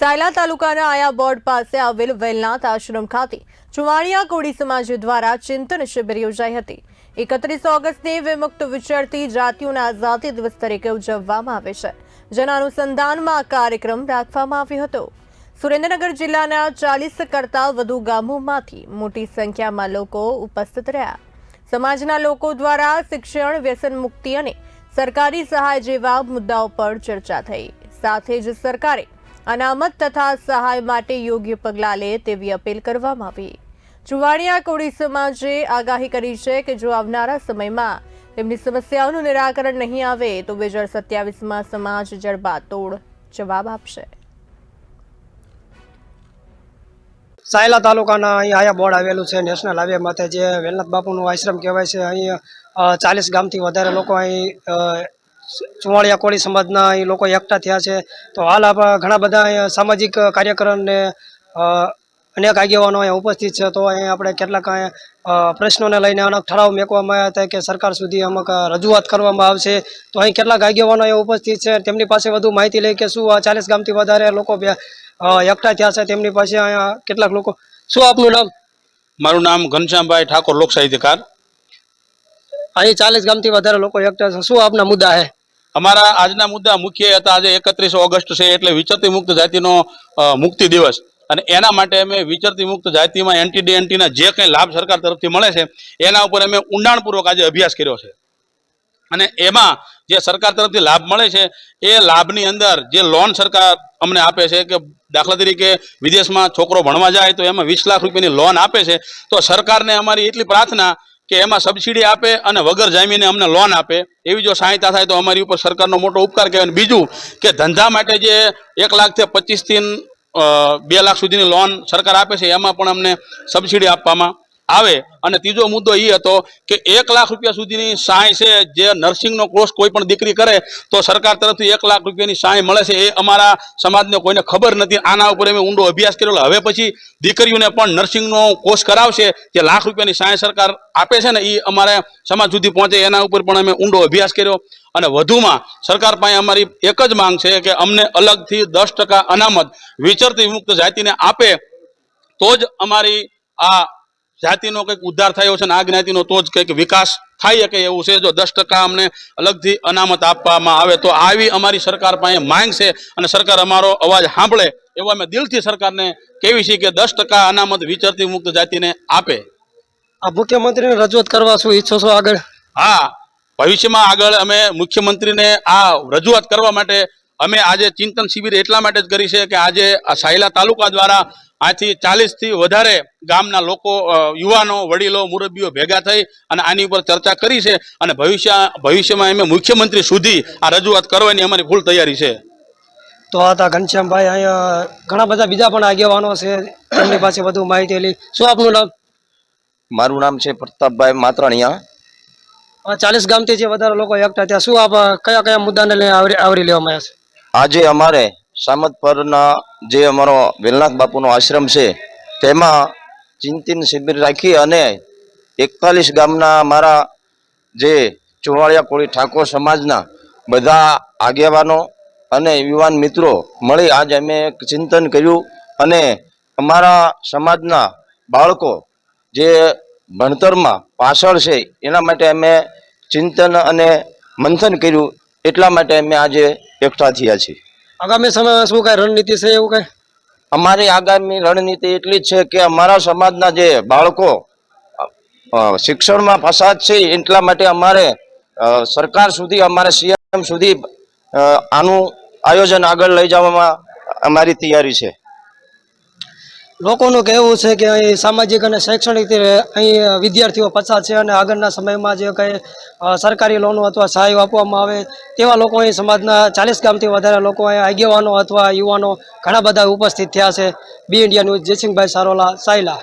સાયલા તાલુકાના આયા બોર્ડ પાસે આવેલ વેલનાથ આશ્રમ ખાતે ચુવાણિયા કોળી સમાજ દ્વારા ચિંતન શિબિર યોજાઈ હતી. એકત્રીસ ઓગસ્ટને વિમુક્ત વિચરતી જાતિઓના આઝાદી દિવસ તરીકે ઉજવવામાં આવે છે, જેના અનુસંધાનમાં કાર્યક્રમ રાખવામાં આવ્યો હતો. સુરેન્દ્રનગર જિલ્લાના ચાલીસ કરતાં વધુ ગામોમાંથી મોટી સંખ્યામાં લોકો ઉપસ્થિત રહ્યા. સમાજના લોકો દ્વારા શિક્ષણ, વ્યસન મુક્તિ અને સરકારી સહાય જેવા મુદ્દાઓ પર ચર્ચા થઈ. સાથે જ સરકારે અનામત તથા સહાય માટે યોગ્ય પગલાં લે તેવી અપીલ કરવામાં આવી. ચુવાણિયા કોળી સમાજે આગાહી કરી છે કે જો આવનારા સમયમાં તેમની સમસ્યાઓનું નિરાકરણ નહીં આવે, તો બે હજાર સત્યાવીસમાં સમાજ જડબાતોડ જવાબ આપશે. સાયલા તાલુકાના અહીં આયા બોર્ડ આવેલું છે, નેશનલ હાઈવે માથે જે વેલનાથ બાપુનું આશ્રમ કહેવાય છે. અહીં ચાલીસ ગામથી વધારે લોકો અહીં અ, કોળી સમાજના અહીં લોકો એકઠા થયા છે. તો હાલ આપણા ઘણા બધા અહીંયા સામાજિક કાર્યક્રમ ને અનેક આગેવાનો અહીંયા ઉપસ્થિત છે. તો અહીં આપણે કેટલાક અહીંયા પ્રશ્નોને લઈને અનેક ઠરાવ મેકવામાં આવ્યા હતા કે સરકાર સુધી અમુક રજૂઆત કરવામાં આવશે. તો અહીં કેટલાક આગેવાનો અહીંયા ઉપસ્થિત છે. તેમની પાસે વધુ માહિતી લઈ કે શું આ ચાલીસ ગામથી વધારે લોકો એકઠા થયા છે. તેમની પાસે અહીંયા કેટલાક લોકો શું આપનું નામ? મારું નામ ઘનશ્યામભાઈ ઠાકોર લોક સાહિત્યકાર અહીં ચાલીસ ગામથી વધારે લોકો એકઠા છે. શું આપના મુદ્દા છે અમારા આજના મુદ્દા મુખ્ય હતા. આજે એકત્રીસ ઓગસ્ટ છે એટલે વિચરતી મુક્ત જાતિનો મુક્તિ દિવસ. અને એના માટે અમે વિચરતી મુક્ત જાતિમાં એનટીડીએનટી ના જે કંઈ લાભ સરકાર તરફથી મળે છે, એના ઉપર અમે ઊંડાણપૂર્વક આજે અભ્યાસ કર્યો છે. અને એમાં જે સરકાર તરફથી લાભ મળે છે, એ લાભની અંદર જે લોન સરકાર અમને આપે છે કે દાખલા તરીકે વિદેશમાં છોકરો ભણવા જાય તો એમાં વીસ લાખ રૂપિયાની લોન આપે છે, તો સરકારને અમારી એટલી પ્રાર્થના કે એમાં સબસિડી આપે અને વગર જામીને અમને લોન આપે. એવી જો સહાયતા થાય તો અમારી ઉપર સરકારનો મોટો ઉપકાર કહેવાય. બીજું કે ધંધા માટે જે એક લાખથી પચીસથી બે લાખ સુધીની લોન સરકાર આપે છે, એમાં પણ અમને સબસિડી આપવામાં આવે. અને ત્રીજો મુદ્દો એ હતો કે એક લાખ રૂપિયા સુધીની સહાય છે, જે નર્સિંગનો કોર્સ કોઈ પણ દીકરી કરે, તો સરકાર તરફથી એક લાખ રૂપિયાની સહાય મળે છે એ અમારા સમાજને કોઈને ખબર નથી. આના ઉપર અમે ઊંડો અભ્યાસ કરેલો હવે પછી દીકરીઓને પણ નર્સિંગનો કોર્સ કરાવશે, જે લાખ રૂપિયાની સહાય સરકાર આપે છે ને એ અમારા સમાજ સુધી પહોંચે, એના ઉપર પણ અમે ઊંડો અભ્યાસ કર્યો. અને વધુમાં સરકાર પાસે અમારી એક જ માંગ છે કે અમને અલગથી દસ ટકા અનામત, વિચરતી મુક્ત જાતિને આપે, તો જ અમારી આ જાતિનો કંઈક ઉદ્ધાર થયો છે ને આ જ્ઞાતિનો તો જ કંઈક વિકાસ થાય શકે એવું છે. જો દસ ટકા અમને અલગથી અનામત આપવામાં આવે તો આવી અમારી સરકાર પાસે માંગ છે અને સરકાર અમારો અવાજ સાંભળે એવો અમે દિલથી સરકારને કેવી છીએ કે દસ ટકા અનામત વિચરતી મુક્ત જાતિને આપે. આ મુખ્યમંત્રીને રજૂઆત કરવા શું ઈચ્છો છો આગળ? હા ભવિષ્યમાં આગળ અમે મુખ્યમંત્રીને આ રજૂઆત કરવા માટે અમે આજે ચિંતન શિબિર એટલા માટે જ કરી છે કે આજે આ સાયલા તાલુકા દ્વારા આથી ચાલીસથી વધારે ગામના લોકો યુવાનો વડીલો મુરબ્બીઓ ભેગા થઈ અને આની ઉપર ચર્ચા કરી છે અને ભવિષ્ય ભવિષ્યમાં અમે મુખ્યમંત્રી સુધી આ રજૂઆત કરવાની અમારી ફૂલ તૈયારી છે. તો આ હતા ઘનશ્યામભાઈ અહીંયા ઘણા બધા બીજા પણ આગેવાનો છે એમની પાસે વધુ માહિતી લઈ શું આપનું નામ? મારું નામ છે પ્રતાપભાઈ માત્રાણીયા. ચાલીસ ગામથી જે વધારે લોકો એકઠા ત્યાં શું આપ કયા કયા મુદ્દાને લઈને આવરી આવરી લેવામાં આવ્યા છે? આજે અમારે સામત પરના જે અમારો વેલનાથ બાપુનો આશ્રમ છે, તેમાં ચિંતન શિબિર રાખી અને એકતાલીસ ગામના અમારા જે ચુવાળિયા કોળી ઠાકોર સમાજના બધા આગેવાનો અને યુવાન મિત્રો મળી આજે અમે ચિંતન કર્યું અને અમારા સમાજના બાળકો જે ભણતરમાં પાછળ છે, એના માટે અમે ચિંતન અને મંથન કર્યું, એટલા માટે અમે આજે એકઠા થયા છીએ. આગામી સમયમાં શું કઈ રણનીતિ છે એવું કઈ? અમારી આગામી રણનીતિ એટલી જ છે કે અમારા સમાજના જે બાળકો શિક્ષણમાં ફસાદ છે એટલા માટે અમારે સરકાર સુધી, અમારે સીએમ સુધી આનું આયોજન આગળ લઈ જવામાં અમારી તૈયારી છે. લોકોનું કહેવું છે કે અહીં સામાજિક અને શૈક્ષણિક અહીં વિદ્યાર્થીઓ પછાત છે અને આગળના સમયમાં જે કંઈ સરકારી લોનો અથવા સહાય આપવામાં આવે તેવા લોકો અહીં સમાજના ચાલીસ ગામથી વધારે લોકો અહીં આગેવાનો અથવા યુવાનો ઘણા બધા ઉપસ્થિત થયા છે. B India News Jaysinhbhai Sarola, Sayla.